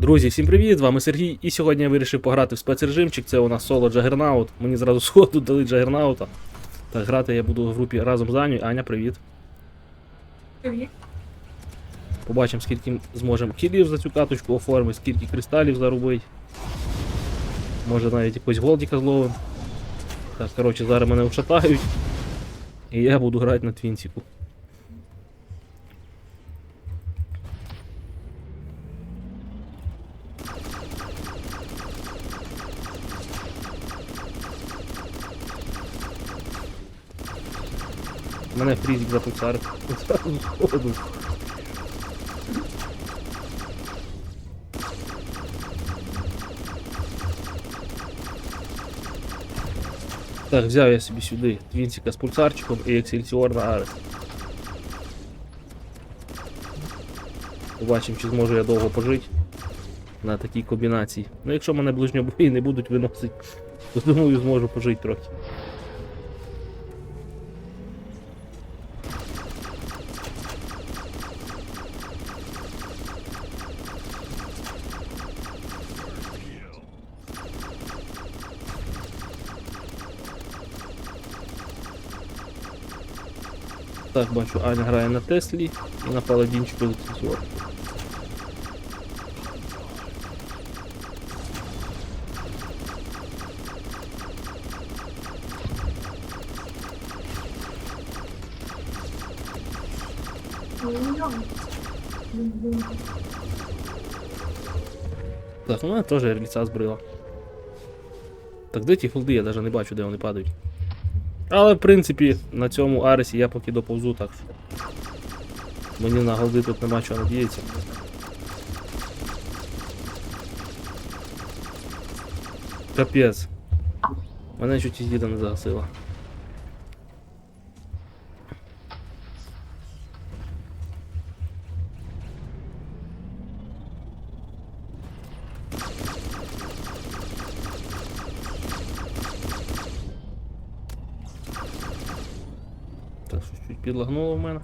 Друзі, всім привіт! З вами Сергій. І сьогодні я вирішив пограти в спецрежимчик. Це у нас соло Джагернаут. Мені зразу сходу дали Джагернаута. Так грати я буду в групі разом з Аню. Аня, привіт. Привіт. Побачимо, скільки зможемо кілів за цю каточку оформити, скільки кристалів заробити. Може навіть якось голдіка зловим. Так, коротше, зараз мене вшатають. І я буду грати на твінціку. Мене фрізик записарив. Зразу. Так, взяв я собі сюди твінсика з пульсарчиком і ексельсіор на Арес. Побачимо, чи зможу я довго пожити на такій комбінації. Ну, якщо мене ближньобої не будуть виносити, то думаю, зможу пожити трохи. Так, бачу, Аня грає на Теслі і на паладінчику ексельсіор. Так, ну мене теж ліця збрила. Так де ті фолди, я навіть не бачу, де вони падають. Але в принципі на цьому Аресі я поки доповзу, так. Мені на голди тут нема чого надіятися. Капець. Мене чуть їда не загасила. Так, щось чуть підлагнуло в мене.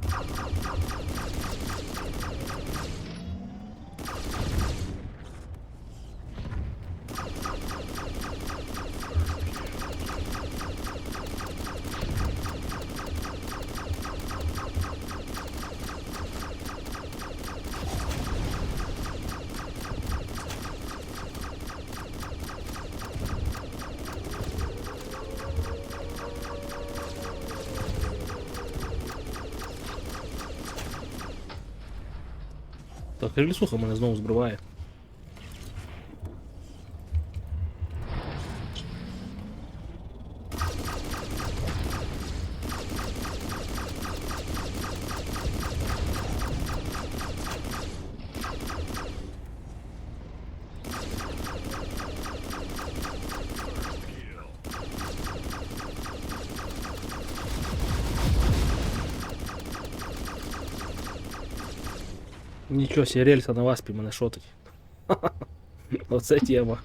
Так, релісуха мене знову збриває. Нічого себе, рельса на васпі мене шотить. Оце тема.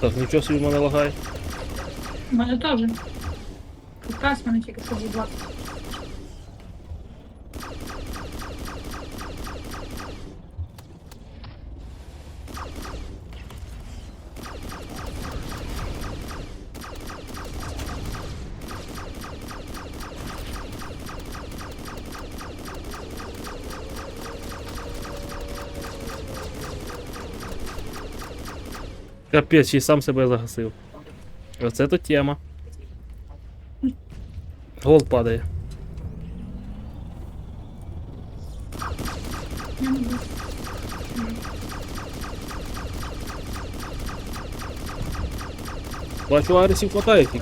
Так, нічого собі в мене лагає. У мене теж. Якраз мене тільки що був Капець, й сам себе загасив. Оце то тема. Голд падає. Бачу, аресів хватає в тій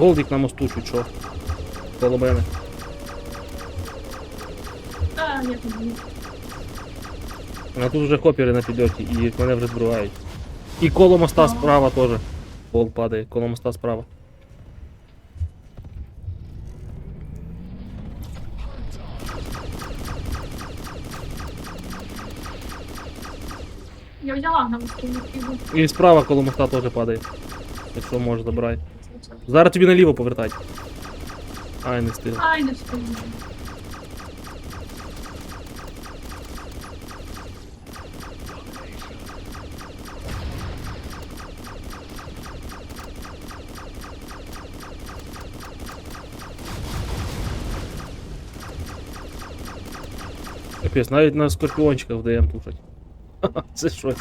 Голдик на мосту чуть що. Коло мене. А, я тут. А тут вже хопери на підльоті і мене вже збивають. І коло моста справа теж. Голд падає, коло моста справа. Я взяла на його. І справа коло моста теж падає. Якщо може забирай. Зараз тобі наліво повертать. Ай, не встиг. Ай, не встигну. Капець, навіть на скорпіончиках вдаєм тушать. Ха-ха, Це щось.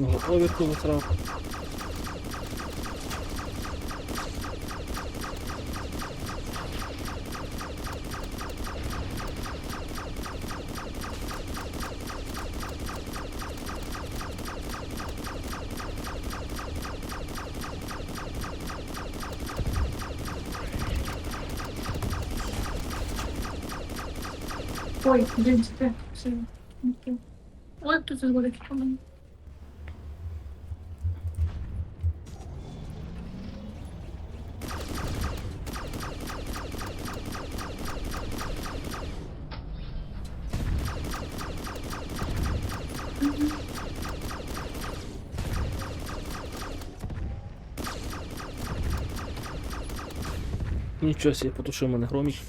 Яким поверху засрав. Ой, це ти. Все. Ой, це зводить по мені. Нічого себе, потушив мене громіч.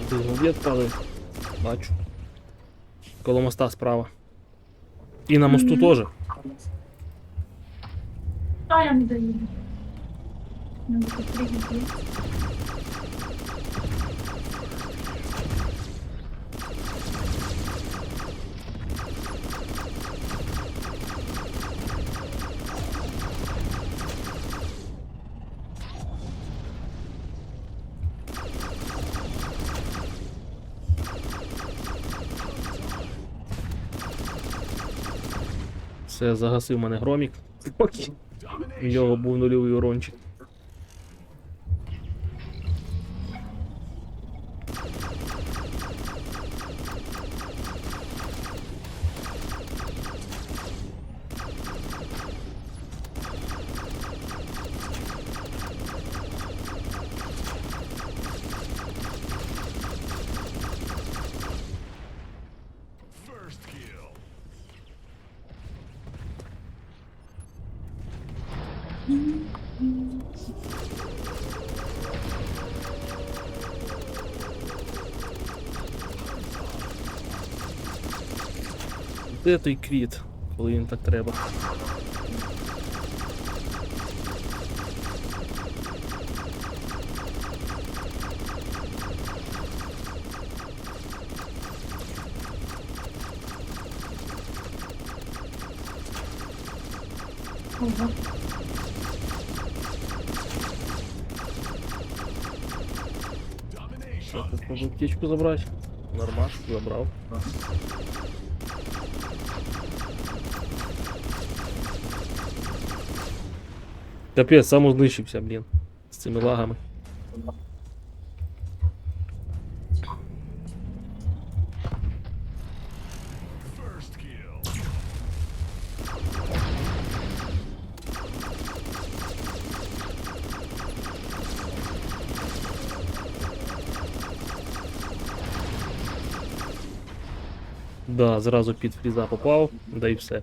Хтось голдєт відпали. Бачу. Коло моста справа. І на мосту теж. А я не даю. Ну, Все, загасив мене громік. У нього був нульовий урончик. Де той кріт, коли він так треба? Ого. Тут можу аптечку забрати? Нормаш, забрав. Капець, самознищився, блін. З цими лагами. Да, зразу під фріза попав, да і все.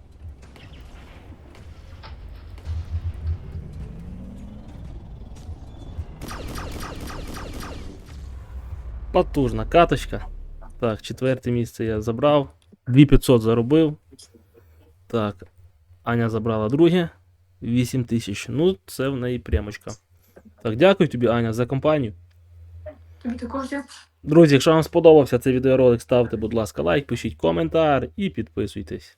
Потужна каточка. Так, четверте місце я забрав. 2500 заробив. Так, Аня забрала друге. 8000. Ну, це в неї прямочка. Так, дякую тобі, Аня, за компанію. Тобі також дякую. Друзі, якщо вам сподобався цей відеоролик, ставте, будь ласка, лайк, пишіть коментар і підписуйтесь.